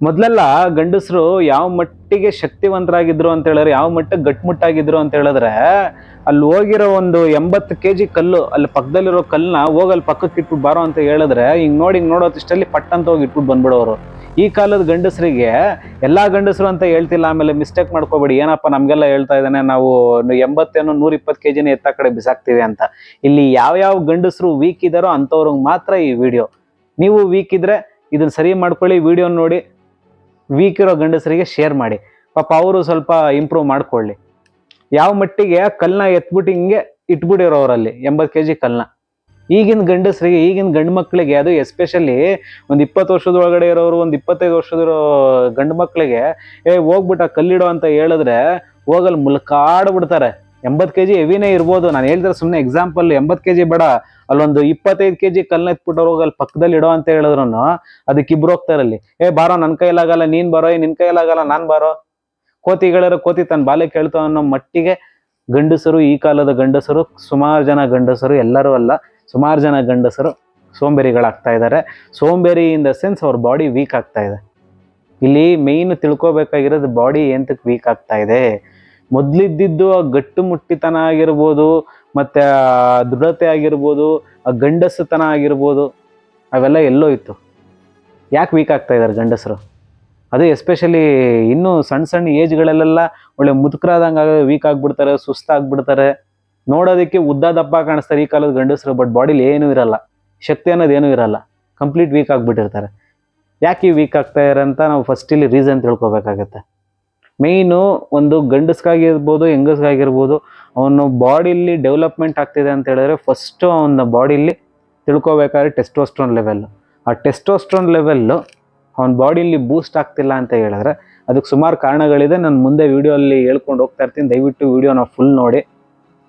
ಮೊದ್ಲೆಲ್ಲ ಗಂಡಸರು ಯಾವ ಮಟ್ಟಿಗೆ ಶಕ್ತಿವಂತರಾಗಿದ್ರು ಅಂತ ಹೇಳಿದ್ರೆ ಯಾವ ಮಟ್ಟಕ್ಕೆ ಗಟ್ಮುಟ್ಟಾಗಿದ್ರು ಅಂತ ಹೇಳಿದ್ರೆ, ಅಲ್ಲಿ ಹೋಗಿರೋ ಒಂದು ಎಂಬತ್ತು ಕೆ ಜಿ ಕಲ್ಲು, ಅಲ್ಲಿ ಪಕ್ಕದಲ್ಲಿರೋ ಕಲ್ಲನ್ನ ಹೋಗಲ್ಲಿ ಪಕ್ಕಕ್ಕೆ ಇಟ್ಬಿಟ್ಟು ಬಾರೋ ಅಂತ ಹೇಳಿದ್ರೆ, ಹಿಂಗೆ ನೋಡಿ ಹಿಂಗೆ ನೋಡೋದಿಷ್ಟಲ್ಲಿ ಪಟ್ ಅಂತ ಹೋಗಿ ಇಟ್ಬಿಟ್ಟು ಬಂದ್ಬಿಡೋರು. ಈ ಕಾಲದ ಗಂಡಸರಿಗೆ ಎಲ್ಲ ಗಂಡಸರು ಅಂತ ಹೇಳ್ತಿಲ್ಲ, ಆಮೇಲೆ ಮಿಸ್ಟೇಕ್ ಮಾಡ್ಕೋಬೇಡಿ, ಏನಪ್ಪ ನಮಗೆಲ್ಲ ಹೇಳ್ತಾ ಇದ್ದಾನೆ, ನಾವು ಎಂಬತ್ತೇನೋ ನೂರ ಇಪ್ಪತ್ತು ಕೆ ಜಿನ ಎತ್ತ ಕಡೆ ಬಿಸಾಕ್ತೀವಿ ಅಂತ. ಇಲ್ಲಿ ಯಾವ ಯಾವ ಗಂಡಸರು ವೀಕ್ ಇದ್ದಾರೋ ಅಂಥವ್ರಿಗೆ ಮಾತ್ರ ಈ ವಿಡಿಯೋ ನೀವು ವೀಕ್ ಇದ್ರೆ ಇದನ್ನ ಸರಿ ಮಾಡ್ಕೊಳ್ಳಿ ವಿಡಿಯೋ ನೋಡಿ ವೀಕ್ ಇರೋ ಗಂಡಸರಿಗೆ ಶೇರ್ ಮಾಡಿ. ಪಾಪ ಅವರು ಸ್ವಲ್ಪ ಇಂಪ್ರೂವ್ ಮಾಡ್ಕೊಳ್ಳಿ. ಯಾವ ಮಟ್ಟಿಗೆ ಕಲ್ನ ಎತ್ಬಿಟ್ಟು ಹಿಂಗೆ ಇಟ್ಬಿಟ್ಟಿರೋರಲ್ಲಿ ಎಂಬತ್ತು ಕೆ ಜಿ ಕಲ್ನ. ಈಗಿನ ಗಂಡಸರಿಗೆ, ಈಗಿನ ಗಂಡು ಮಕ್ಕಳಿಗೆ ಅದು ಎಸ್ಪೆಷಲಿ ಒಂದು ಇಪ್ಪತ್ತು ವರ್ಷದ ಒಳಗಡೆ ಇರೋರು, ಒಂದು ಇಪ್ಪತ್ತೈದು ವರ್ಷದಿರೋ ಗಂಡು ಮಕ್ಕಳಿಗೆ ಏ, ಹೋಗ್ಬಿಟ್ಟ ಕಲ್ಲಿಡೋ ಅಂತ ಹೇಳಿದ್ರೆ ಹೋಗಲ್ಲಿ ಮುಲ್ಕಾಡ್ಬಿಡ್ತಾರೆ. ಎಂಬತ್ತು ಕೆ ಜಿ ಹೆವಿನೇ ಇರ್ಬೋದು. ನಾನು ಹೇಳಿದ್ರೆ ಸುಮ್ಮನೆ ಎಕ್ಸಾಂಪಲ್ ಎಂಬತ್ತು ಕೆ ಜಿ ಬೇಡ. ಅಲ್ಲೊಂದು ಇಪ್ಪತ್ತೈದು ಕೆ ಜಿ ಕಲ್ನ ಎತ್ಬಿಟ್ಟು ಅಲ್ಲಿ ಪಕ್ಕದಲ್ಲಿ ಇಡೋ ಅಂತ ಹೇಳಿದ್ರು ಅದಕ್ಕೆ ಇಬ್ರು ಹೋಗ್ತಾರಲ್ಲಿ ಏ ಬಾರೋ ನನ್ನ ಕೈಲಾಗಲ್ಲ, ನೀನ್ ಬರೋ ನಿನ್ ಕೈಲಾಗಲ್ಲ, ನಾನ್ ಬಾರೋ. ಕೋತಿಗಳಿರೋ ಕೋತಿ ತನ್ನ ಬಾಲ್ಯ ಕೇಳ್ತಾವ ಅನ್ನೋ ಮಟ್ಟಿಗೆ ಗಂಡಸರು, ಈ ಕಾಲದ ಗಂಡಸರು, ಸುಮಾರು ಜನ ಗಂಡಸರು, ಎಲ್ಲರೂ ಅಲ್ಲ, ಸುಮಾರು ಜನ ಗಂಡಸರು ಸೋಂಬೇರಿಗಳಾಗ್ತಾ ಇದ್ದಾರೆ ಸೋಂಬೇರಿ ಇನ್ ದ ಸೆನ್ಸ್ ಅವ್ರ ಬಾಡಿ ವೀಕ್ ಆಗ್ತಾ ಇದೆ. ಇಲ್ಲಿ ಮೇಯ್ನ್ ತಿಳ್ಕೊಬೇಕಾಗಿರೋದು ಬಾಡಿ ಎಂತಕ್ಕೆ ವೀಕ್ ಆಗ್ತಾ ಇದೆ? ಮೊದ್ಲಿದ್ದಿದ್ದು ಆ ಗಟ್ಟು ಮುಟ್ಟಿತನ ಆಗಿರ್ಬೋದು, ಮತ್ತೆ ಆ ದೃಢತೆ ಆಗಿರ್ಬೋದು, ಆ ಗಂಡಸತನ ಆಗಿರ್ಬೋದು, ಅವೆಲ್ಲ ಎಲ್ಲೋ ಇತ್ತು. ಯಾಕೆ ವೀಕ್ ಆಗ್ತಾ ಇದ್ದಾರೆ ಗಂಡಸರು? ಅದು ಎಸ್ಪೆಷಲಿ ಇನ್ನೂ ಸಣ್ಣ ಸಣ್ಣ ಏಜ್ಗಳಲ್ಲೆಲ್ಲ ಒಳ್ಳೆ ಮುದುಕರಾದಂಗೆ ವೀಕ್ ಆಗಿಬಿಡ್ತಾರೆ ಸುಸ್ತಾಗ್ಬಿಡ್ತಾರೆ ನೋಡೋದಕ್ಕೆ ಉದ್ದ ದಪ್ಪ ಕಾಣಿಸ್ತಾರೆ ಈ ಕಾಲದ ಗಂಡಸರು ಬಟ್ ಬಾಡಿಲಿ ಏನೂ ಇರಲ್ಲ. ಶಕ್ತಿ ಅನ್ನೋದು ಏನೂ ಇರಲ್ಲ. ಕಂಪ್ಲೀಟ್ ವೀಕ್ ಆಗಿಬಿಟ್ಟಿರ್ತಾರೆ. ಯಾಕೆ ವೀಕ್ ಆಗ್ತಾ ಇದ್ದಾರೆ ಅಂತ ನಾವು ಫಸ್ಟ್ ಇಲ್ಲಿ ರೀಸನ್ ತಿಳ್ಕೊಬೇಕಾಗತ್ತೆ. ಮೇಯ್ನು ಒಂದು ಗಂಡಸ್ಗಾಗಿರ್ಬೋದು, ಹೆಂಗಸ್ಗಾಗಿರ್ಬೋದು, ಅವನು ಬಾಡಿಲಿ ಡೆವಲಪ್ಮೆಂಟ್ ಆಗ್ತಿದೆ ಅಂತ ಹೇಳಿದ್ರೆ ಫಸ್ಟು ಅವನ ಬಾಡಿಲಿ ತಿಳ್ಕೊಬೇಕಾದ್ರೆ ಟೆಸ್ಟೋಸ್ಟ್ರೋನ್ ಲೆವೆಲ್ ಆ ಟೆಸ್ಟೋಸ್ಟ್ರೋನ್ ಲೆವೆಲ್ಲು ಅವನ ಬಾಡಿಲಿ ಬೂಸ್ಟ್ ಆಗ್ತಿಲ್ಲ ಅಂತ ಹೇಳಿದ್ರೆ ಅದಕ್ಕೆ ಸುಮಾರು ಕಾರಣಗಳಿದೆ. ನಾನು ಮುಂದೆ ವೀಡಿಯೋಲ್ಲಿ ಹೇಳ್ಕೊಂಡು ಹೋಗ್ತಾ ಇರ್ತೀನಿ. ದಯವಿಟ್ಟು ವಿಡಿಯೋನ ಫುಲ್ ನೋಡಿ.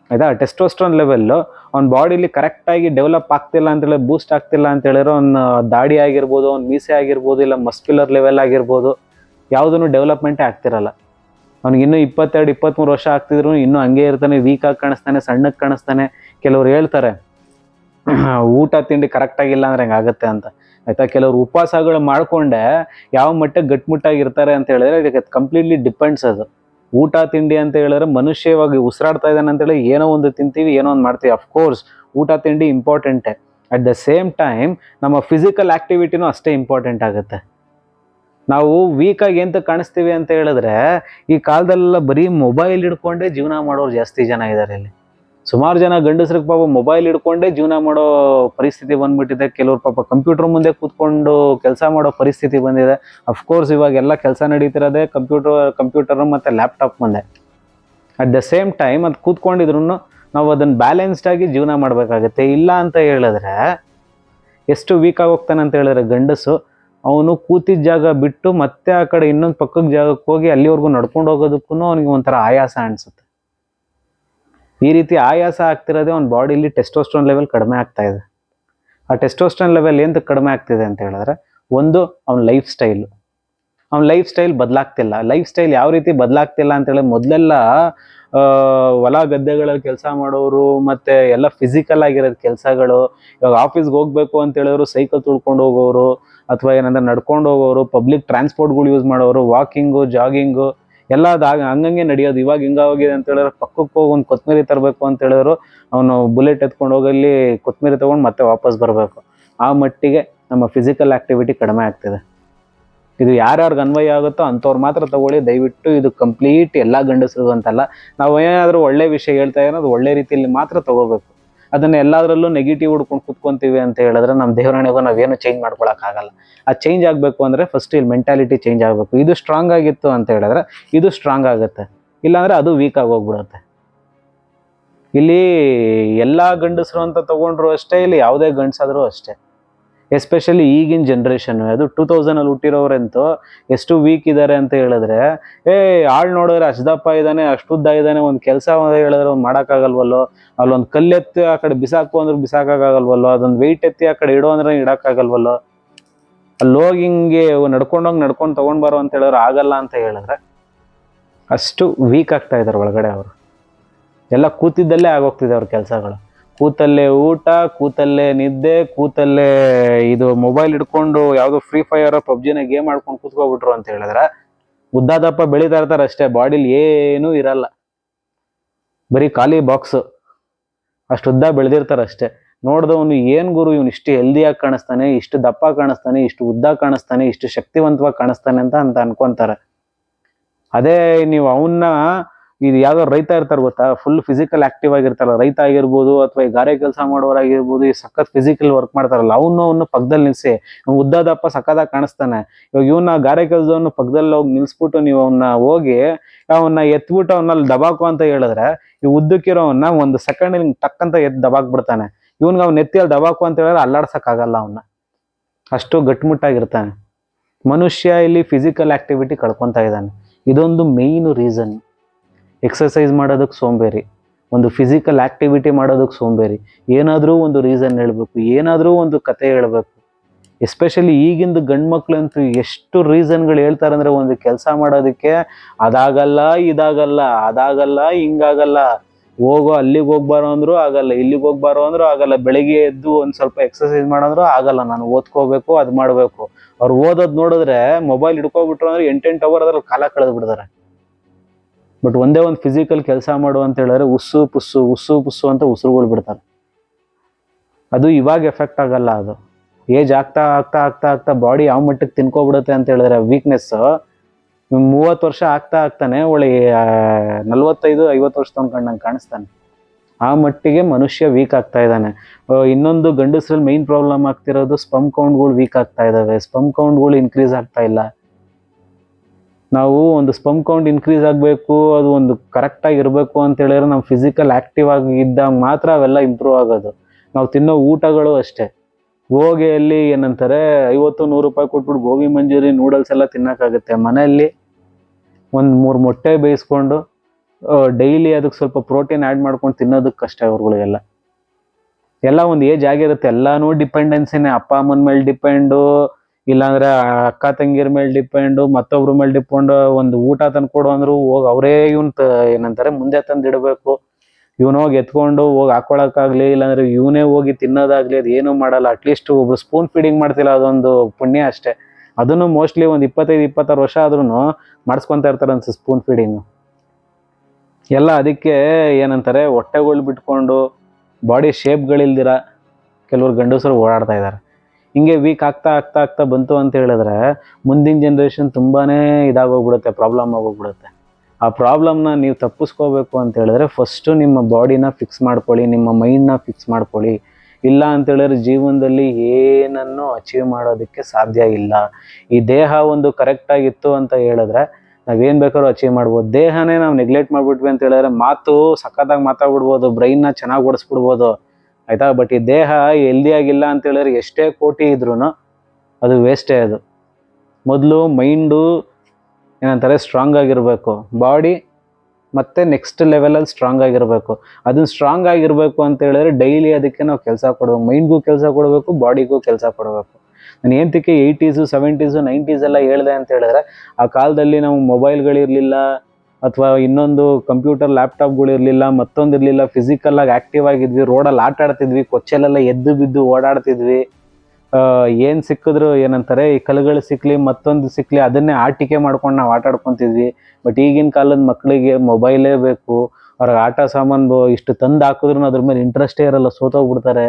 ಆಯಿತಾ? ಟೆಸ್ಟೋಸ್ಟ್ರೋನ್ ಲೆವೆಲ್ಲು ಅವ್ನ ಬಾಡಿಲಿ ಕರೆಕ್ಟಾಗಿ ಡೆವಲಪ್ ಆಗ್ತಿಲ್ಲ ಅಂತೇಳಿ ಬೂಸ್ಟ್ ಆಗ್ತಿಲ್ಲ ಅಂತ ಹೇಳಿದ್ರೆ ಅವ್ನ ದಾಡಿ ಆಗಿರ್ಬೋದು, ಅವ್ನ ಮೀಸೆ ಆಗಿರ್ಬೋದು, ಇಲ್ಲ ಮಸ್ಕ್ಯುಲರ್ ಲೆವೆಲ್ ಆಗಿರ್ಬೋದು ಯಾವುದೂ ಡೆವಲಪ್ಮೆಂಟೇ ಆಗ್ತಿರಲ್ಲ. ಅವ್ನಿಗೆ ಇನ್ನೂ ಇಪ್ಪತ್ತೆರಡು ಇಪ್ಪತ್ತ್ಮೂರು ವರ್ಷ ಆಗ್ತಿದ್ರು, ಇನ್ನೂ ಹಂಗೆ ಇರ್ತಾನೆ ವೀಕಾಗಿ ಕಾಣಿಸ್ತಾನೆ ಸಣ್ಣಕ್ಕೆ ಕಾಣಿಸ್ತಾನೆ. ಕೆಲವ್ರು ಹೇಳ್ತಾರೆ, ಊಟ ತಿಂಡಿ ಕರೆಕ್ಟಾಗಿಲ್ಲ ಅಂದ್ರೆ ಹೆಂಗಾಗತ್ತೆ ಅಂತ. ಆಯ್ತಾ? ಕೆಲವರು ಉಪವಾಸಗಳು ಮಾಡ್ಕೊಂಡೆ, ಯಾವ ಮಟ್ಟಕ್ಕೆ ಗಟ್ಮುಟ್ಟಾಗಿರ್ತಾರೆ ಅಂತ ಹೇಳಿದ್ರೆ ಇದಕ್ಕೆ ಕಂಪ್ಲೀಟ್ಲಿ ಡಿಪೆಂಡ್ಸ್ ಅದು. ಊಟ, ತಿಂಡಿ ಅಂತ ಹೇಳಿದ್ರೆ ಮನುಷ್ಯವಾಗಿ ಉಸಿರಾಡ್ತಾ ಇದ್ದಾನೆ ಅಂತ ಹೇಳಿ ಏನೋ ಒಂದು ತಿಂತೀವಿ, ಏನೋ ಒಂದು ಮಾಡ್ತೀವಿ. ಅಫ್ಕೋರ್ಸ್ ಊಟ, ತಿಂಡಿ ಇಂಪಾರ್ಟೆಂಟೇ ಅಟ್ ದ ಸೇಮ್ ಟೈಮ್ ನಮ್ಮ ಫಿಸಿಕಲ್ ಆ್ಯಕ್ಟಿವಿಟಿನೂ ಅಷ್ಟೇ ಇಂಪಾರ್ಟೆಂಟ್ ಆಗುತ್ತೆ. ನಾವು ವೀಕಾಗಿ ಎಂತ ಕಾಣಿಸ್ತೀವಿ ಅಂತ ಹೇಳಿದ್ರೆ, ಈ ಕಾಲದಲ್ಲೆಲ್ಲ ಬರೀ ಮೊಬೈಲ್ ಹಿಡ್ಕೊಂಡೇ ಜೀವನ ಮಾಡೋರು ಜಾಸ್ತಿ ಜನ ಇದ್ದಾರೆ ಇಲ್ಲಿ. ಸುಮಾರು ಜನ ಗಂಡಸ್ರಿಗೆ ಪಾಪ ಮೊಬೈಲ್ ಹಿಡ್ಕೊಂಡೇ ಜೀವನ ಮಾಡೋ ಪರಿಸ್ಥಿತಿ ಬಂದ್ಬಿಟ್ಟಿದೆ. ಕೆಲವ್ರು ಪಾಪ ಕಂಪ್ಯೂಟರ್ ಮುಂದೆ ಕೂತ್ಕೊಂಡು ಕೆಲಸ ಮಾಡೋ ಪರಿಸ್ಥಿತಿ ಬಂದಿದೆ. ಅಫ್ಕೋರ್ಸ್ ಇವಾಗ ಎಲ್ಲ ಕೆಲಸ ನಡೀತಿರೋದೇ ಕಂಪ್ಯೂಟರ್ ಕಂಪ್ಯೂಟರ್ ಮತ್ತು ಲ್ಯಾಪ್ಟಾಪ್ ಮುಂದೆ. ಅಟ್ ದ ಸೇಮ್ ಟೈಮ್ ಅದು ಕೂತ್ಕೊಂಡಿದ್ರು ನಾವು ಅದನ್ನು ಬ್ಯಾಲೆನ್ಸ್ಡ್ ಆಗಿ ಜೀವನ ಮಾಡಬೇಕಾಗತ್ತೆ. ಇಲ್ಲ ಅಂತ ಹೇಳಿದ್ರೆ, ಎಷ್ಟು ವೀಕ್ ಹೋಗ್ತಾನೆ ಅಂತ ಹೇಳಿದ್ರೆ ಗಂಡಸು ಅವನು ಕೂತಿದ್ದ ಜಾಗ ಬಿಟ್ಟು ಮತ್ತೆ ಆ ಕಡೆ ಇನ್ನೊಂದು ಪಕ್ಕದ ಜಾಗಕ್ಕೆ ಹೋಗಿ ಅಲ್ಲಿವರೆಗೂ ನಡ್ಕೊಂಡು ಹೋಗೋದಕ್ಕೂ ಅವನಿಗೆ ಒಂಥರ ಆಯಾಸ ಅನಿಸುತ್ತೆ. ಈ ರೀತಿ ಆಯಾಸ ಆಗ್ತಿರೋದೇ ಅವ್ನ ಬಾಡಿಲಿ ಟೆಸ್ಟೋಸ್ಟ್ರೋನ್ ಲೆವೆಲ್ ಕಡಿಮೆ ಆಗ್ತಾ ಇದೆ. ಆ ಟೆಸ್ಟೋಸ್ಟ್ರೋನ್ ಲೆವೆಲ್ ಎಂತ ಕಡಿಮೆ ಆಗ್ತಿದೆ ಅಂತ ಹೇಳಿದ್ರೆ, ಒಂದು ಅವ್ನ ಲೈಫ್ ಸ್ಟೈಲು ಅವ್ನ ಲೈಫ್ ಸ್ಟೈಲ್ ಬದಲಾಗ್ತಿಲ್ಲ. ಲೈಫ್ ಸ್ಟೈಲ್ ಯಾವ ರೀತಿ ಬದಲಾಗ್ತಿಲ್ಲ ಅಂತೇಳಿ ಮೊದಲೆಲ್ಲ ಹೊಲ ಗದ್ದೆಗಳಲ್ಲಿ ಕೆಲಸ ಮಾಡೋರು ಮತ್ತೆ ಎಲ್ಲ ಫಿಸಿಕಲ್ ಆಗಿರೋದು ಕೆಲಸಗಳು, ಇವಾಗ ಆಫೀಸ್ಗೆ ಹೋಗ್ಬೇಕು ಅಂತ ಹೇಳಿದ್ರು ಸೈಕಲ್ ತುಳ್ಕೊಂಡು ಹೋಗೋರು, ಅಥವಾ ಏನಂದ್ರೆ ನಡ್ಕೊಂಡು ಹೋಗೋರು ಪಬ್ಲಿಕ್ ಟ್ರಾನ್ಸ್ಪೋರ್ಟ್ಗಳು ಯೂಸ್ ಮಾಡೋರು ವಾಕಿಂಗು ಜಾಗಿಂಗು ಎಲ್ಲ ಅದಾಗ ಹಂಗಂಗೆ ನಡೆಯೋದು. ಇವಾಗ ಹಿಂಗಾಗಿದೆ ಅಂತ ಹೇಳಿದ್ರೆ ಪಕ್ಕಕ್ಕೆ ಹೋಗಿ ಒಂದು ಕೊತ್ತಂಬರಿ ತರಬೇಕು ಅಂತ ಹೇಳಿದ್ರು ಅವನು ಬುಲೆಟ್ ಎತ್ಕೊಂಡು ಹೋಗಲ್ಲಿ ಕೊತ್ತಂಬರಿ ತಗೊಂಡು ಮತ್ತೆ ವಾಪಸ್ ಬರಬೇಕು. ಆ ಮಟ್ಟಿಗೆ ನಮ್ಮ ಫಿಸಿಕಲ್ ಆಕ್ಟಿವಿಟಿ ಕಡಿಮೆ ಆಗ್ತಿದೆ. ಇದು ಯಾರ್ಯಾರಿಗೆ ಅನ್ವಯ ಆಗುತ್ತೋ ಅಂಥವ್ರು ಮಾತ್ರ ತಗೊಳ್ಳಿ. ದಯವಿಟ್ಟು ಇದು ಕಂಪ್ಲೀಟ್ ಎಲ್ಲ ಗಂಡಸರಿಗೂ ಅಂತಲ್ಲ. ನಾವು ಏನಾದರೂ ಒಳ್ಳೆ ವಿಷಯ ಹೇಳ್ತಾ ಇರೋದು ಒಳ್ಳೆ ರೀತಿಯಲ್ಲಿ ಮಾತ್ರ ತಗೋಬೇಕು. ಅದನ್ನ ಎಲ್ಲದರಲ್ಲೂ ನೆಗೆಟಿವ್ ಹುಡ್ಕೊಂಡು ಕುತ್ಕೊಂತೀವಿ ಅಂತ ಹೇಳಿದ್ರೆ ನಮ್ಮ ದೇವರಣೆಗೂ ನಾವೇನು ಚೇಂಜ್ ಮಾಡ್ಕೊಳಕ್ಕಾಗಲ್ಲ ಆ ಚೇಂಜ್ ಆಗಬೇಕು ಅಂದರೆ ಫಸ್ಟ್ ಇಲ್ಲಿ ಮೆಂಟಾಲಿಟಿ ಚೇಂಜ್ ಆಗಬೇಕು. ಇದು ಸ್ಟ್ರಾಂಗ್ ಆಗಿತ್ತು ಅಂತ ಹೇಳಿದ್ರೆ ಇದು ಸ್ಟ್ರಾಂಗ್ ಆಗುತ್ತೆ. ಇಲ್ಲಾಂದ್ರೆ ಅದು ವೀಕ್ ಆಗೋಗ್ಬಿಡುತ್ತೆ ಇಲ್ಲಿ ಎಲ್ಲ ಗಂಡಸರು ಅಂತ ತಗೊಂಡ್ರು ಅಷ್ಟೇ, ಇಲ್ಲಿ ಯಾವುದೇ ಗಂಡಸಾದ್ರೂ ಅಷ್ಟೇ. ಎಸ್ಪೆಷಲಿ ಈಗಿನ ಜನ್ರೇಷನ್ ಅದು ಟೂ ತೌಸಂಡಲ್ಲಿ ಹುಟ್ಟಿರೋರಂತೂ ಎಷ್ಟು ವೀಕ್ ಇದ್ದಾರೆ ಅಂತ ಹೇಳಿದ್ರೆ ಏ ಆಳ್ ನೋಡಿದ್ರೆ ಅಷ್ಟದಪ್ಪ ಇದ್ದಾನೆ ಅಷ್ಟುದ್ದ ಇದ್ದಾನೆ, ಒಂದು ಕೆಲಸ ಹೇಳಿದ್ರೆ ಒಂದು ಮಾಡೋಕ್ಕಾಗಲ್ವಲ್ಲೋ? ಅಲ್ಲೊಂದು ಕಲ್ಲೆತ್ತಿ ಆ ಕಡೆ ಬಿಸಾಕು ಅಂದ್ರೆ ಬಿಸಾಕಾಗಲ್ವಲ್ಲೋ ಅದೊಂದು ವೆಯ್ಟ್ ಎತ್ತಿ ಆ ಕಡೆ ಇಡೋ ಅಂದ್ರೆ ಇಡೋಕ್ಕಾಗಲ್ವಲ್ಲೋ? ಅಲ್ಲಿ ಹೋಗಿ ಹಿಂಗೆ ನಡ್ಕೊಂಡೋಗಿ ನಡ್ಕೊಂಡು ತೊಗೊಂಡು ಬರೋ ಅಂತ ಹೇಳಿದ್ರೆ ಆಗಲ್ಲ ಅಂತ ಹೇಳಿದ್ರೆ ಅಷ್ಟು ವೀಕ್ ಆಗ್ತಾ ಇದ್ದಾರೆ ಒಳಗಡೆ ಅವರು. ಎಲ್ಲ ಕೂತಿದ್ದಲ್ಲೇ ಆಗೋಗ್ತಿದೆ ಅವ್ರ ಕೆಲಸಗಳು. ಕೂತಲ್ಲೇ ಊಟ, ಕೂತಲ್ಲೇ ನಿದ್ದೆ, ಕೂತಲ್ಲೇ ಇದು ಮೊಬೈಲ್ ಹಿಡ್ಕೊಂಡು ಯಾವುದೋ ಫ್ರೀ ಫೈರ್ ಪಬ್ಜಿನ ಗೇಮ್ ಆಡ್ಕೊಂಡು ಕೂತ್ಕೊಬಿಟ್ರು ಅಂತ ಹೇಳಿದ್ರೆ. ಉದ್ದಾದಪ್ಪ ಬೆಳೀತಾ ಇರ್ತಾರೆ ಅಷ್ಟೇ ಬಾಡಿಲಿ ಏನೂ ಇರಲ್ಲ. ಬರೀ ಖಾಲಿ ಬಾಕ್ಸ್ ಅಷ್ಟು ಉದ್ದ ಬೆಳೆದಿರ್ತಾರೆ ಅಷ್ಟೇ. ನೋಡ್ದವನು ಏನು ಗುರು ಇವನು ಇಷ್ಟು ಹೆಲ್ದಿಯಾಗಿ ಕಾಣಿಸ್ತಾನೆ, ಇಷ್ಟು ದಪ್ಪ ಕಾಣಿಸ್ತಾನೆ, ಇಷ್ಟು ಉದ್ದ ಕಾಣಿಸ್ತಾನೆ, ಇಷ್ಟು ಶಕ್ತಿವಂತವಾಗಿ ಕಾಣಿಸ್ತಾನೆ ಅಂತ ಅಂತ ಅನ್ಕೊಂತಾರೆ. ಅದೇ ನೀವು ಅವನ್ನ ಇದು ಯಾವ್ದೋ ರೈತ ಇರ್ತಾರೆ ಗೊತ್ತಾ? ಫುಲ್ ಫಿಸಿಕಲ್ ಆಕ್ಟಿವ್ ಆಗಿರ್ತಾರಲ್ಲ. ರೈತ ಆಗಿರ್ಬೋದು ಅಥವಾ ಈ ಗಾರೆ ಕೆಲಸ ಮಾಡೋರಾಗಿರ್ಬೋದು ಈ ಸಖತ್ ಫಿಸಿಕಲ್ ವರ್ಕ್ ಮಾಡ್ತಾರಲ್ಲ, ಅವನು ಪಕ್ಕದಲ್ಲಿ ನಿಲ್ಸಿ ಉದ್ದಾದಪ್ಪ ಉದ್ದ ದಪ್ಪ ಸಖತ್ತಾಗಿ ಕಾಣಿಸ್ತಾನೆ. ಇವಾಗ ಇವನ್ನ ಗಾರೆ ಕೆಲಸವನ್ನು ಪಕ್ಕದಲ್ಲಿ ಹೋಗಿ ನಿಲ್ಸ್ಬಿಟ್ಟು ನೀವು ಅವನ್ನ ಹೋಗಿ ಅವನ್ನ ಎತ್ಬಿಟ್ಟು ಅವನಲ್ಲಿ ದಬಾಕು ಅಂತ ಹೇಳಿದ್ರೆ, ಈ ಉದ್ದಕ್ಕಿರೋವನ್ನ ಒಂದು ಸೆಕೆಂಡ್ ಟಕ್ ಅಂತ ಎತ್ ದಬಾಕ್ ಬಿಡ್ತಾನೆ. ಇವನ್ಗೆ ಅವ್ನ ಎತ್ತಿಯಲ್ಲಿ ದಬಾಕು ಅಂತ ಹೇಳಿದ್ರೆ ಅಲ್ಲಾಡ್ಸಕ್ ಆಗಲ್ಲ ಅವನ್ನ ಅಷ್ಟು ಗಟ್ಟಿಮುಟ್ಟಾಗಿರ್ತಾನೆ ಮನುಷ್ಯ ಇಲ್ಲಿ ಫಿಸಿಕಲ್ ಆಕ್ಟಿವಿಟಿ ಕಳ್ಕೊತಾ ಇದ್ದಾನೆ. ಇದೊಂದು ಮೇನ್ ರೀಸನ್ ಎಕ್ಸಸೈಸ್ ಮಾಡೋದಕ್ಕೆ ಸೋಂಬೇರಿ. ಒಂದು ಫಿಸಿಕಲ್ ಆ್ಯಕ್ಟಿವಿಟಿ ಮಾಡೋದಕ್ಕೆ ಸೋಂಬೇರಿ. ಏನಾದರೂ ಒಂದು ರೀಸನ್ ಹೇಳಬೇಕು, ಏನಾದರೂ ಒಂದು ಕತೆ ಹೇಳಬೇಕು. ಎಸ್ಪೆಷಲಿ ಈಗಿಂದ ಗಂಡು ಮಕ್ಳಂತೂ ಎಷ್ಟು ರೀಸನ್ಗಳು ಹೇಳ್ತಾರೆ ಅಂದ್ರೆ ಒಂದು ಕೆಲಸ ಮಾಡೋದಕ್ಕೆ ಅದಾಗಲ್ಲ, ಇದಾಗಲ್ಲ, ಅದಾಗಲ್ಲ, ಹಿಂಗಾಗಲ್ಲ. ಹೋಗೋ ಅಲ್ಲಿಗೆ ಹೋಗ್ಬಾರೋ ಅಂದರೂ ಆಗಲ್ಲ, ಇಲ್ಲಿಗೆ ಹೋಗ್ಬಾರೋ ಅಂದರೂ ಆಗಲ್ಲ. ಬೆಳಿಗ್ಗೆ ಎದ್ದು ಒಂದು ಸ್ವಲ್ಪ ಎಕ್ಸಸೈಸ್ ಮಾಡೋದ್ರೂ ಆಗಲ್ಲ. ನಾನು ಓದ್ಕೋಬೇಕು, ಅದು ಮಾಡಬೇಕು. ಅವ್ರು ಓದೋದು ನೋಡಿದ್ರೆ ಮೊಬೈಲ್ ಹಿಡ್ಕೊಬಿಟ್ರು ಅಂದ್ರೆ ಎಂಟೆಂಟು ಅವರ್ ಅದ್ರಲ್ಲಿ ಕಾಲ ಕಳೆದು ಬಿಡ್ತಾರೆ ಬಟ್ ಒಂದೇ ಒಂದು ಫಿಸಿಕಲ್ ಕೆಲಸ ಮಾಡು ಅಂತ ಹೇಳಿದ್ರೆ ಉಸ್ಸು, ಪುಸ್ಸು ಉಸ್ಸು, ಪುಸ್ಸು ಅಂತ ಉಸಿರುಗಳು ಬಿಡ್ತಾರೆ. ಅದು ಇವಾಗ ಎಫೆಕ್ಟ್ ಆಗಲ್ಲ ಅದು. ಏಜ್ ಆಗ್ತಾ ಆಗ್ತಾ ಆಗ್ತಾ ಆಗ್ತಾ ಬಾಡಿ ಯಾವ ಮಟ್ಟಕ್ಕೆ ತಿನ್ಕೊಬಿಡುತ್ತೆ ಅಂತ ಹೇಳಿದ್ರೆ ವೀಕ್ನೆಸ್ ಮೂವತ್ತು ವರ್ಷ ಆಗ್ತಾ, ಆಗ್ತಾನೆ, ಒಳ್ಳೆ ನಲ್ವತ್ತೈದು, ಐವತ್ತು ವರ್ಷ ತಗೊಂಡ್ಕಂಡಂಗೆ ಕಾಣಿಸ್ತಾನೆ. ಆ ಮಟ್ಟಿಗೆ ಮನುಷ್ಯ ವೀಕ್ ಆಗ್ತಾ ಇದ್ದಾನೆ. ಇನ್ನೊಂದು ಗಂಡಸ್ರಲ್ಲಿ ಮೈನ್ ಪ್ರಾಬ್ಲಮ್ ಆಗ್ತಿರೋದು ಸ್ಪಮ್ ಕೌಂಟ್ಗಳು ವೀಕ್ ಆಗ್ತಾ ಇದ್ದಾವೆ. ಸ್ಪಮ್ ಕೌಂಟ್ಗಳು ಇನ್ಕ್ರೀಸ್ ಆಗ್ತಾ ಇಲ್ಲ. ನಾವು ಒಂದು ಸ್ಪಮ್ ಕೌಂಟ್ ಇನ್ಕ್ರೀಸ್ ಆಗಬೇಕು, ಅದು ಒಂದು ಕರೆಕ್ಟಾಗಿ ಇರಬೇಕು ಅಂತ ಹೇಳಿದ್ರೆ ನಾವು ಫಿಸಿಕಲ್ ಆಕ್ಟಿವ್ ಆಗಿ ಇದ್ದಾಗ ಮಾತ್ರ ಅವೆಲ್ಲ ಇಂಪ್ರೂವ್ ಆಗೋದು. ನಾವು ತಿನ್ನೋ ಊಟಗಳು ಅಷ್ಟೇ. ಗೋಗಿಯಲ್ಲಿ ಏನಂತಾರೆ, ಐವತ್ತು ನೂರು ರೂಪಾಯಿ ಕೊಟ್ಬಿಟ್ಟು ಗೋಬಿ ಮಂಜೂರಿ ನೂಡಲ್ಸ್ ಎಲ್ಲ ತಿನ್ನೋಕ್ಕಾಗುತ್ತೆ. ಮನೆಯಲ್ಲಿ ಒಂದು ಮೂರು ಮೊಟ್ಟೆ ಬೇಯಿಸ್ಕೊಂಡು ಡೈಲಿ ಅದಕ್ಕೆ ಸ್ವಲ್ಪ ಪ್ರೋಟೀನ್ ಆ್ಯಡ್ ಮಾಡ್ಕೊಂಡು ತಿನ್ನೋದಕ್ಕೆ ಕಷ್ಟ ಇವ್ರುಗಳಿಗೆಲ್ಲ ಎಲ್ಲ ಒಂದು ಏಜ್ ಆಗಿರುತ್ತೆ. ಎಲ್ಲನೂ ಡಿಪೆಂಡೆನ್ಸಿನೇ ಅಪ್ಪ, ಅಮ್ಮನ ಮೇಲೆ ಡಿಪೆಂಡು ಇಲ್ಲಾಂದ್ರೆ ಅಕ್ಕ ತಂಗಿರ ಮೇಲೆ ಡಿಪೆಂಡು ಮತ್ತೊಬ್ರ ಮೇಲೆ ಡಿಪೆಂಡ್ ಒಂದು ಊಟ ತಂದ್ಕೊಡು ಅಂದ್ರು ಹೋಗಿ ಅವರೇ ಇವನ್ ಏನಂತಾರೆ, ಮುಂದೆ ತಂದಿಡಬೇಕು ಇವನ್ ಹೋಗಿ ಎತ್ಕೊಂಡು ಹೋಗಿ ಹಾಕೊಳಕ್ಕಾಗ್ಲಿ, ಇಲ್ಲಾಂದ್ರೆ ಇವನೇ ಹೋಗಿ ತಿನ್ನೋದಾಗ್ಲಿ, ಅದು ಏನೂ ಮಾಡಲ್ಲ. ಅಟ್ಲೀಸ್ಟ್ ಒಬ್ರು ಸ್ಪೂನ್ ಫೀಡಿಂಗ್ ಮಾಡ್ತಿಲ್ಲ, ಅದೊಂದು ಪುಣ್ಯ ಅಷ್ಟೇ. ಅದನ್ನು ಮೋಸ್ಟ್ಲಿ ಒಂದು ಇಪ್ಪತ್ತೈದು, ಇಪ್ಪತ್ತಾರು ವರ್ಷ ಆದ್ರೂ ಮಾಡಿಸ್ಕೊಂತ ಇರ್ತಾರೆ ಅನ್ಸ ಸ್ಪೂನ್ ಫೀಡಿಂಗ್ ಎಲ್ಲ ಅದಕ್ಕೆ ಏನಂತಾರೆ, ಹೊಟ್ಟೆಗಳು ಬಿಟ್ಕೊಂಡು ಬಾಡಿ ಶೇಪ್ಗಳಿಲ್ದಿರ ಕೆಲವ್ರು ಗಂಡಸರು ಓಡಾಡ್ತಾ ಇದ್ದಾರೆ ಹಿಂಗೆ ವೀಕ್ ಆಗ್ತಾ ಆಗ್ತಾ ಆಗ್ತಾ ಬಂತು ಅಂತ ಹೇಳಿದ್ರೆ ಮುಂದಿನ ಜನ್ರೇಷನ್ ತುಂಬಾನೇ ಇದಾಗೋಗ್ಬಿಡುತ್ತೆ ಪ್ರಾಬ್ಲಮ್ ಆಗೋಗ್ಬಿಡುತ್ತೆ. ಆ ಪ್ರಾಬ್ಲಮ್ನ ನೀವು ತಪ್ಪಿಸ್ಕೋಬೇಕು ಅಂತ ಹೇಳಿದ್ರೆ ಫಸ್ಟು ನಿಮ್ಮ ಬಾಡಿನ ಫಿಕ್ಸ್ ಮಾಡ್ಕೊಳ್ಳಿ, ನಿಮ್ಮ ಮೈಂಡ್ನ ಫಿಕ್ಸ್ ಮಾಡ್ಕೊಳ್ಳಿ. ಇಲ್ಲ ಅಂತ ಹೇಳಿದ್ರೆ ಜೀವನದಲ್ಲಿ ಏನನ್ನು ಅಚೀವ್ ಮಾಡೋದಕ್ಕೆ ಸಾಧ್ಯ ಇಲ್ಲ. ಈ ದೇಹ ಒಂದು ಕರೆಕ್ಟ್ ಆಗಿತ್ತು ಅಂತ ಹೇಳಿದ್ರೆ ನಾವೇನು ಬೇಕಾದ್ರೂ ಅಚೀವ್ ಮಾಡ್ಬೋದು. ದೇಹನೇ ನಾವು ನೆಗ್ಲೆಕ್ಟ್ ಮಾಡಿಬಿಟ್ವಿ ಅಂತ ಹೇಳಿದ್ರೆ ಮಾತು ಸಖತ್ತಾಗಿ ಮಾತಾಡ್ಬಿಡ್ಬೋದು ಬ್ರೈನ್ನ ಚೆನ್ನಾಗಿ ಓಡಿಸ್ಬಿಡ್ಬೋದು. ಆಯ್ತಾ? ಬಟ್ ಈ ದೇಹ ಹೆಲ್ದಿ ಆಗಿಲ್ಲ ಅಂತ ಹೇಳಿದ್ರೆ ಎಷ್ಟೇ ಕೋಟಿ ಇದ್ರೂ ಅದು ವೇಸ್ಟೇ ಅದು. ಮೊದಲು ಮೈಂಡು ಏನಂತಾರೆ ಸ್ಟ್ರಾಂಗ್ ಆಗಿರಬೇಕು. ಬಾಡಿ ಮತ್ತೆ ನೆಕ್ಸ್ಟ್ ಲೆವೆಲಲ್ಲಿ ಸ್ಟ್ರಾಂಗ್ ಆಗಿರಬೇಕು. ಅದನ್ನ ಸ್ಟ್ರಾಂಗ್ ಆಗಿರಬೇಕು ಅಂತ ಹೇಳಿದ್ರೆ ಡೈಲಿ ಅದಕ್ಕೆ ನಾವು ಕೆಲಸ ಕೊಡಬೇಕು. ಮೈಂಡ್ಗೂ ಕೆಲಸ ಕೊಡಬೇಕು ಬಾಡಿಗೂ ಕೆಲಸ ಕೊಡಬೇಕು. ನಾನು ಏನ್ತಿಕ್ಕೆ ಏಯ್ಟೀಸು ಸೆವೆಂಟೀಸು ನೈಂಟೀಸ್ ಎಲ್ಲ ಹೇಳಿದೆ ಅಂತ ಹೇಳಿದ್ರೆ ಆ ಕಾಲದಲ್ಲಿ ನಾವು ಮೊಬೈಲ್ಗಳಿರಲಿಲ್ಲ ಅಥವಾ ಇನ್ನೊಂದು ಕಂಪ್ಯೂಟರ್ ಲ್ಯಾಪ್ಟಾಪ್ಗಳು ಇರಲಿಲ್ಲ, ಮತ್ತೊಂದು ಇರಲಿಲ್ಲ ಫಿಸಿಕಲ್ ಆಗಿ ಆಕ್ಟಿವ್ ಆಗಿದ್ವಿ ರೋಡಲ್ಲಿ ಆಟ ಆಡ್ತಿದ್ವಿ, ಕೊಚ್ಚಲೆಲ್ಲ ಎದ್ದು ಬಿದ್ದು ಓಡಾಡ್ತಿದ್ವಿ. ಏನು ಸಿಕ್ಕಿದ್ರು ಏನಂತಾರೆ, ಈ ಕಲ್ಲುಗಳು ಸಿಕ್ಕಲಿ ಮತ್ತೊಂದು ಸಿಕ್ಕಲಿ ಅದನ್ನೇ ಆಟಿಕೆ ಮಾಡ್ಕೊಂಡು ನಾವು ಆಟ ಆಡ್ಕೊಂತಿದ್ವಿ. ಬಟ್ ಈಗಿನ ಕಾಲದ ಮಕ್ಕಳಿಗೆ ಮೊಬೈಲೇ ಬೇಕು, ಅವ್ರಿಗೆ ಆಟ ಸಾಮಾನು ಇಷ್ಟು ತಂದು ಹಾಕಿದ್ರು ಅದ್ರ ಮೇಲೆ ಇಂಟ್ರೆಸ್ಟೇ ಇರಲ್ಲ, ಸೋತೋಗ್ಬಿಡ್ತಾರೆ.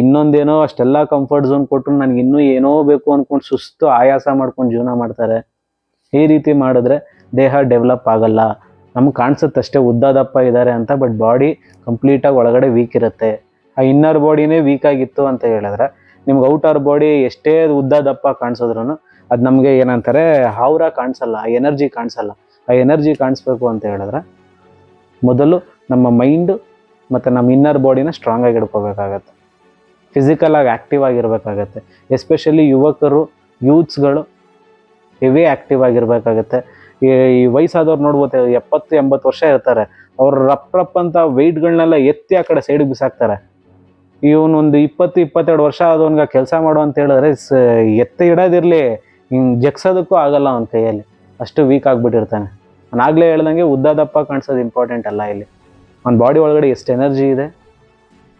ಇನ್ನೊಂದೇನೋ ಅಷ್ಟೆಲ್ಲ ಕಂಫರ್ಟ್ ಝೋನ್ ಕೊಟ್ಟರು ನನಗೆ ಇನ್ನೂ ಏನೋ ಬೇಕು ಅಂದ್ಕೊಂಡು ಸುಸ್ತು ಆಯಾಸ ಮಾಡ್ಕೊಂಡು ಜೀವನ ಮಾಡ್ತಾರೆ. ಈ ರೀತಿ ಮಾಡಿದ್ರೆ ದೇಹ ಡೆವಲಪ್ ಆಗಲ್ಲ. ನಮ್ಗೆ ಕಾಣಿಸುತ್ತೆ ಅಷ್ಟೇ ಉದ್ದ ದಪ್ಪ ಇದ್ದಾರೆ ಅಂತ ಬಟ್ ಬಾಡಿ ಕಂಪ್ಲೀಟಾಗಿ ಒಳಗಡೆ ವೀಕ್ ಇರುತ್ತೆ. ಆ ಇನ್ನರ್ ಬಾಡಿನೇ ವೀಕ್ ಆಗಿತ್ತು ಅಂತ ಹೇಳಿದ್ರೆ ನಿಮ್ಗೆ ಔಟರ್ ಬಾಡಿ ಎಷ್ಟೇ ಉದ್ದಾದಪ್ಪ ಕಾಣಿಸಿದ್ರು ಅದು ನಮಗೆ ಏನಂತಾರೆ, ಹಾವ್ರ ಕಾಣಿಸಲ್ಲ, ಆ ಎನರ್ಜಿ ಕಾಣಿಸಲ್ಲ. ಆ ಎನರ್ಜಿ ಕಾಣಿಸ್ಬೇಕು ಅಂತ ಹೇಳಿದ್ರೆ ಮೊದಲು ನಮ್ಮ ಮೈಂಡು ಮತ್ತು ನಮ್ಮ ಇನ್ನರ್ ಬಾಡಿನ ಸ್ಟ್ರಾಂಗ್ ಆಗಿ ಇಡ್ಕೋಬೇಕಾಗತ್ತೆ ಫಿಸಿಕಲ್ ಆಗಿ ಆ್ಯಕ್ಟಿವ್ ಆಗಿರಬೇಕಾಗತ್ತೆ. ಎಸ್ಪೆಷಲಿ ಯುವಕರು ಯೂತ್ಸ್ಗಳು ಹೆವಿ ಆ್ಯಕ್ಟಿವ್ ಆಗಿರ್ಬೇಕಾಗತ್ತೆ. ಈ ವಯಸ್ಸಾದವ್ರು ನೋಡ್ಬೋದು, ಎಪ್ಪತ್ತು, ಎಂಬತ್ತು ವರ್ಷ ಇರ್ತಾರೆ. ಅವ್ರು ರಪ್ ರಪ್ ಅಂತ ವೆಯ್ಟ್ಗಳನ್ನೆಲ್ಲ ಎತ್ತಿ ಆ ಕಡೆ ಸೈಡಿಗೆ ಬಿಸಾಕ್ತಾರೆ. ಇವನೊಂದು ಇಪ್ಪತ್ತು, ಇಪ್ಪತ್ತೆರಡು ವರ್ಷ ಆದವನ್ಗೆ ಕೆಲಸ ಮಾಡು ಅಂತ ಹೇಳಿದ್ರೆ, ಸ, ಎತ್ತ ಇಡೋದಿರಲಿ, ಹಿಂಗೆ ಜಗ್ಸೋದಕ್ಕೂ ಆಗಲ್ಲ ಅವನ ಕೈಯಲ್ಲಿ. ಅಷ್ಟು ವೀಕ್ ಆಗಿಬಿಟ್ಟಿರ್ತಾನೆ. ನಾನು ಆಗಲೇ ಹೇಳ್ದಂಗೆ ಉದ್ದಾದಪ್ಪ ಕಾಣಿಸೋದು ಇಂಪಾರ್ಟೆಂಟ್ ಅಲ್ಲ ಇಲ್ಲಿ. ಅವ್ನ ಬಾಡಿ ಒಳಗಡೆ ಎಷ್ಟು ಎನರ್ಜಿ ಇದೆ,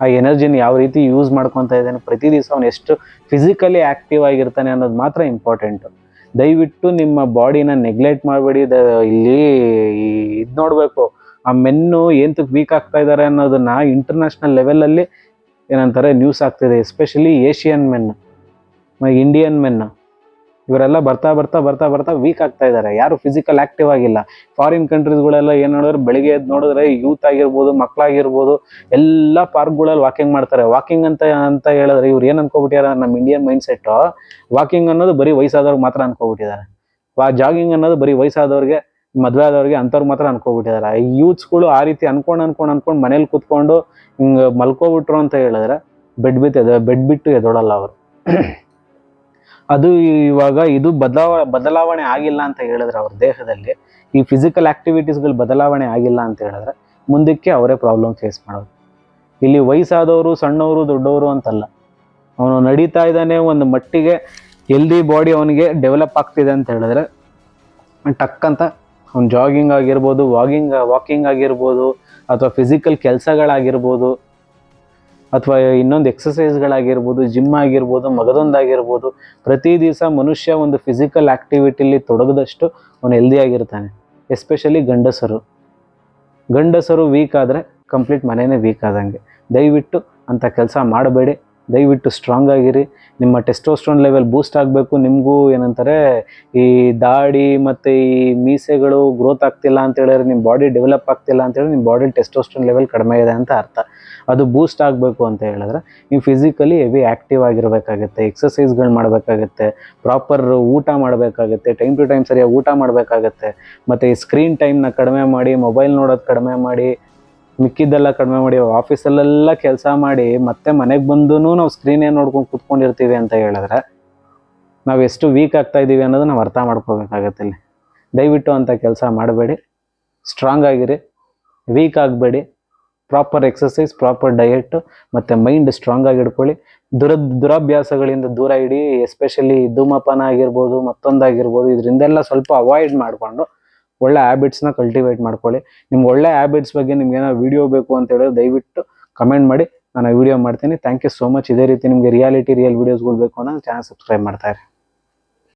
ಆ ಎನರ್ಜಿನ ಯಾವ ರೀತಿ ಯೂಸ್ ಮಾಡ್ಕೊತಾ ಇದ್ದಾನೆ, ಪ್ರತಿ ದಿವಸ ಅವನು ಎಷ್ಟು ಫಿಸಿಕಲಿ ಆಕ್ಟಿವ್ ಆಗಿರ್ತಾನೆ ಅನ್ನೋದು ಮಾತ್ರ ಇಂಪಾರ್ಟೆಂಟು ದಯವಿಟ್ಟು ನಿಮ್ಮ ಬಾಡಿನ ನೆಗ್ಲೆಕ್ಟ್ ಮಾಡಬೇಡಿ. ಇಲ್ಲಿ ಇದು ನೋಡಬೇಕು. ಆ ಮೆನ್ನು ಏಂತಕ್ಕೆ ವೀಕ್ ಆಗ್ತಾ ಇದ್ದಾರೆ ಅನ್ನೋದನ್ನ ಇಂಟರ್ನ್ಯಾಷನಲ್ ಲೆವೆಲಲ್ಲಿ ಏನಂತಾರೆ ನ್ಯೂಸ್ ಆಗ್ತಿದೆ especially Asian men Indian men ಇವರೆಲ್ಲ ಬರ್ತಾ ಬರ್ತಾ ಬರ್ತಾ ಬರ್ತಾ ವೀಕ್ ಆಗ್ತಾ ಇದ್ದಾರೆ. ಯಾರು ಫಿಸಿಕಲ್ ಆಕ್ಟಿವ್ ಆಗಿಲ್ಲ. ಫಾರಿನ್ ಕಂಟ್ರೀಸ್ಗಳೆಲ್ಲ ಏನು ನೋಡಿದ್ರೆ ಬೆಳಿಗ್ಗೆ ಎದ್ದು ನೋಡಿದ್ರೆ ಯೂತ್ ಆಗಿರ್ಬೋದು ಮಕ್ಕಳಾಗಿರ್ಬೋದು ಎಲ್ಲ ಪಾರ್ಕ್ಗಳಲ್ಲಿ ವಾಕಿಂಗ್ ಮಾಡ್ತಾರೆ. ವಾಕಿಂಗ್ ಅಂತ ಅಂತ ಹೇಳಿದ್ರೆ ಇವ್ರು ಏನು ಅನ್ಕೋಬಿಟ್ಟಿದ್ದಾರೆ ನಮ್ಮ ಇಂಡಿಯನ್ ಮೈಂಡ್ ಸೆಟ್ ವಾಕಿಂಗ್ ಅನ್ನೋದು ಬರೀ ವಯಸ್ಸಾದವ್ರಿಗೆ ಮಾತ್ರ ಅನ್ಕೋಬಿಟ್ಟಿದ್ದಾರೆ. ವಾ ಜಾಗಿಂಗ್ ಅನ್ನೋದು ಬರೀ ವಯಸ್ಸಾದವ್ರಿಗೆ, ಮದುವೆ ಆದವ್ರಿಗೆ ಅಂಥವ್ರು ಮಾತ್ರ ಅನ್ಕೋಬಿಟ್ಟಿದ್ದಾರೆ. ಯೂತ್ಸ್ಗಳು ಆ ರೀತಿ ಅನ್ಕೊಂಡು ಅನ್ಕೊಂಡು ಅನ್ಕೊಂಡು ಮನೇಲಿ ಕೂತ್ಕೊಂಡು ಹಿಂಗೆ ಮಲ್ಕೋಬಿಟ್ರು ಅಂತ ಹೇಳಿದ್ರೆ ಬೆಡ್ ಬಿತ್ತು, ಬೆಡ್ ಬಿಟ್ಟು ಎದೋಡಲ್ಲ ಅವರು. ಅದು ಇವಾಗ ಇದು ಬದಲಾವ, ಬದಲಾವಣೆ ಆಗಿಲ್ಲ ಅಂತ ಹೇಳಿದ್ರೆ ಅವ್ರ ದೇಹದಲ್ಲಿ ಈ ಫಿಸಿಕಲ್ ಆಕ್ಟಿವಿಟೀಸ್ಗಳು ಬದಲಾವಣೆ ಆಗಿಲ್ಲ ಅಂತ ಹೇಳಿದ್ರೆ ಮುಂದಕ್ಕೆ ಅವರೇ ಪ್ರಾಬ್ಲಮ್ ಫೇಸ್ ಮಾಡೋದು. ಇಲ್ಲಿ ವಯಸ್ಸಾದವರು ಸಣ್ಣವರು ದೊಡ್ಡವರು ಅಂತಲ್ಲ, ಅವನು ನಡೀತಾ ಇದ್ದಾನೆ ಒಂದು ಮಟ್ಟಿಗೆ ಎಲ್ದಿ ಬಾಡಿ ಅವನಿಗೆ ಡೆವಲಪ್ ಆಗ್ತಿದೆ ಅಂತ ಹೇಳಿದ್ರೆ ಟಕ್ ಅಂತ ಅವ್ನು ಜಾಗಿಂಗ್ ಆಗಿರ್ಬೋದು ವಾಗಿಂಗ್ ವಾಕಿಂಗ್ ಆಗಿರ್ಬೋದು ಅಥವಾ ಫಿಸಿಕಲ್ ಕೆಲಸಗಳಾಗಿರ್ಬೋದು ಅಥವಾ ಇನ್ನೊಂದು ಎಕ್ಸಸೈಸ್ಗಳಾಗಿರ್ಬೋದು ಜಿಮ್ ಆಗಿರ್ಬೋದು, ಮಗದೊಂದಾಗಿರ್ಬೋದು, ಪ್ರತಿ ದಿವಸ ಮನುಷ್ಯ ಒಂದು ಫಿಸಿಕಲ್ ಆ್ಯಕ್ಟಿವಿಟಿಲಿ ತೊಡಗದಷ್ಟು ಅವನು ಹೆಲ್ದಿ ಆಗಿರ್ತಾನೆ. ಎಸ್ಪೆಷಲಿ ಗಂಡಸರು. ಗಂಡಸರು ವೀಕ್ ಆದರೆ ಕಂಪ್ಲೀಟ್ ಮನೆಯೇ ವೀಕ್ ಆದಂಗೆ. ದಯವಿಟ್ಟು ಅಂಥ ಕೆಲಸ ಮಾಡಬೇಡಿ. ದಯವಿಟ್ಟು ಸ್ಟ್ರಾಂಗ್ ಆಗಿರಿ. ನಿಮ್ಮ ಟೆಸ್ಟೋಸ್ಟ್ರೋನ್ ಲೆವೆಲ್ ಬೂಸ್ಟ್ ಆಗಬೇಕು. ನಿಮಗೂ ಏನಂತಾರೆ, ಈ ದಾಡಿ ಮತ್ತು ಈ ಮೀಸೆಗಳು ಗ್ರೋತ್ ಆಗ್ತಿಲ್ಲ ಅಂತ ಹೇಳಿದ್ರೆ ನಿಮ್ಮ ಬಾಡಿ ಡೆವಲಪ್ ಆಗ್ತಿಲ್ಲ ಅಂತ ಹೇಳಿ ನಿಮ್ಮ ಬಾಡಿ ಟೆಸ್ಟೋಸ್ಟ್ರೋನ್ ಲೆವೆಲ್ ಕಡಿಮೆ ಇದೆ ಅಂತ ಅರ್ಥ. ಅದು ಬೂಸ್ಟ್ ಆಗಬೇಕು ಅಂತ ಹೇಳಿದ್ರೆ, ನೀವು ಫಿಸಿಕಲಿ ಹೆವಿ ಆ್ಯಕ್ಟಿವ್ ಆಗಿರಬೇಕಾಗುತ್ತೆ ಎಕ್ಸಸೈಸ್ಗಳು ಮಾಡಬೇಕಾಗುತ್ತೆ ಪ್ರಾಪರ್ ಊಟ ಮಾಡಬೇಕಾಗುತ್ತೆ ಟೈಮ್ ಟು ಟೈಮ್ ಸರಿಯಾಗಿ ಊಟ ಮಾಡಬೇಕಾಗತ್ತೆ, ಮತ್ತು ಈ ಸ್ಕ್ರೀನ್ ಟೈಮ್ನ ಕಡಿಮೆ ಮಾಡಿ ಮೊಬೈಲ್ ನೋಡೋದು ಕಡಿಮೆ ಮಾಡಿ ಮಿಕ್ಕಿದ್ದೆಲ್ಲ ಕಡಿಮೆ ಮಾಡಿ ಆಫೀಸಲ್ಲೆಲ್ಲ ಕೆಲಸ ಮಾಡಿ ಮತ್ತೆ ಮನೆಗೆ ಬಂದು ನಾವು ಸ್ಕ್ರೀನೇ ನೋಡ್ಕೊಂಡು ಕೂತ್ಕೊಂಡಿರ್ತೀವಿ ಅಂತ ಹೇಳಿದ್ರೆ ನಾವು ಎಷ್ಟು ವೀಕ್ ಆಗ್ತಾ ಇದ್ದೀವಿ ಅನ್ನೋದು ನಾವು ಅರ್ಥ ಮಾಡ್ಕೋಬೇಕಾಗತ್ತೆ ಇಲ್ಲಿ. ದಯವಿಟ್ಟು ಅಂಥ ಕೆಲಸ ಮಾಡಬೇಡಿ ಸ್ಟ್ರಾಂಗ್ ಆಗಿರಿ ವೀಕ್ ಆಗಬೇಡಿ ಪ್ರಾಪರ್ ಎಕ್ಸಸೈಸ್ ಪ್ರಾಪರ್ ಡಯೆಟ್ಟು ಮತ್ತು ಮೈಂಡ್ ಸ್ಟ್ರಾಂಗ್ ಆಗಿ ಇಡ್ಕೊಳ್ಳಿ ದುರ, ದುರಾಭ್ಯಾಸಗಳಿಂದ ದೂರ ಇಡಿ ಎಸ್ಪೆಷಲಿ ಧೂಮಪಾನ ಆಗಿರ್ಬೋದು ಮತ್ತೊಂದಾಗಿರ್ಬೋದು, ಇದರಿಂದೆಲ್ಲ ಸ್ವಲ್ಪ ಅವಾಯ್ಡ್ ಮಾಡಿಕೊಂಡು ಒಳ್ಳೆ ಹ್ಯಾಬಿಟ್ಸ್ನ ಕಲ್ಟಿವೇಟ್ ಮಾಡ್ಕೊಳ್ಳಿ. ನಿಮ್ಗೆ ಒಳ್ಳೆ ಹ್ಯಾಬಿಟ್ಸ್ ಬಗ್ಗೆ ನಿಮ್ಗೆ ಏನೋ ವಿಡಿಯೋ ಬೇಕು ಅಂತ ಹೇಳಿದ್ರೆ ದಯವಿಟ್ಟು ಕಮೆಂಟ್ ಮಾಡಿ. ನಾನು ವಿಡಿಯೋ ಮಾಡ್ತೀನಿ. ಥ್ಯಾಂಕ್ ಯು ಸೋ ಮಚ್ ಇದೇ ರೀತಿ ನಿಮಗೆ ರಿಯಾಲಿಟಿ ರಿಯಲ್ ವೀಡಿಯೋಸ್ಗಳು ಬೇಕು ಅನ್ನೋ ಚಾನಲ್ ಸಬ್ಸ್ಕ್ರೈಬ್ ಮಾಡ್ತಾ ಇರಿ.